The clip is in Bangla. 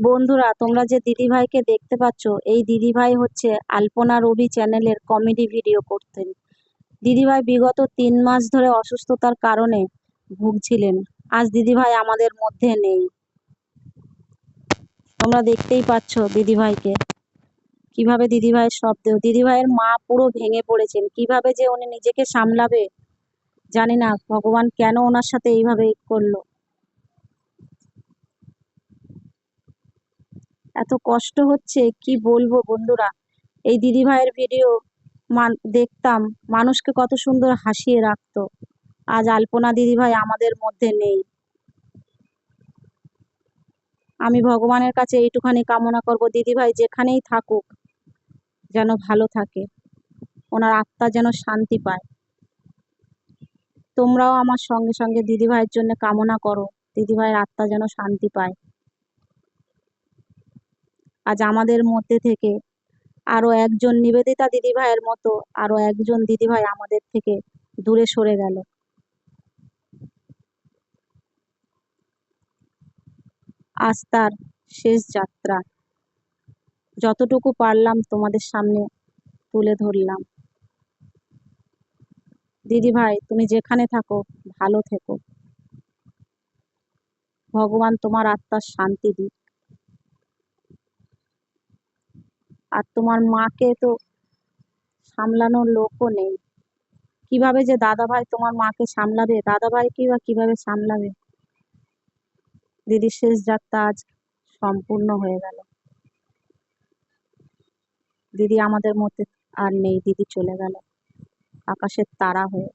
বন্ধুরা, তোমরা যে দিদিভাইকে দেখতে পাচ্ছ, এই দিদিভাই হচ্ছে আলপনা রবি চ্যানেলের কমেডি ভিডিও করতেন। দিদিভাই বিগত তিন মাস ধরে অসুস্থতার কারণে ভুগছিলেন। আজ দিদিভাই আমাদের মধ্যে নেই। তোমরা দেখতেই পাচ্ছ দিদিভাইকে। কীভাবে দিদিভাইয়ের শব্দ, দিদিভাইয়ের মা পুরো ভেঙে পড়েছেন। কীভাবে যে উনি নিজেকে সামলাবে, জানি না। ভগবান কেন ওনার সাথে এইভাবে করল? এত কষ্ট হচ্ছে, কি বলব বন্ধুরা? এই দিদিভাইয়ের ভিডিও মান, দেখতাম, মানুষকে কত সুন্দর হাসিয়ে রাখতো। আজ আলপনা দিদিভাই আমাদের মধ্যে নেই। আমি ভগবানের কাছে এইটুখানি কামনা করব, দিদিভাই যেখানেই থাকুক, যেন ভালো থাকে। ওনার আত্মা যেন শান্তি পায়। তোমরাও আমার সঙ্গে সঙ্গে দিদিভাইয়ের জন্য কামনা করো, দিদিভাইয়ের আত্মা যেন শান্তি পায়। আজ আমাদের মধ্যে থেকে আরও একজন নিবেদিতা দিদিভাইয়ের মতো আরও একজন দিদিভাই আমাদের থেকে দূরে সরে গেল। আজ তার শেষ যাত্রা। যতটুকু পারলাম তোমাদের সামনে তুলে ধরলাম। দিদি ভাই তুমি যেখানে থাকো, ভালো থেকো। ভগবান তোমার আত্মার শান্তি দিক। আর তোমার মাকে তো সামলানোর লোকও নেই। কীভাবে যে দাদা ভাই তোমার মাকে সামলাবে? দাদা ভাই কি বা কীভাবে সামলাবে? দিদির শেষ যাত্রা আজ সম্পূর্ণ হয়ে গেল। দিদি আমাদের মধ্যে আর নেই, দিদি চলে গেল। আকাশের তারা হয়ে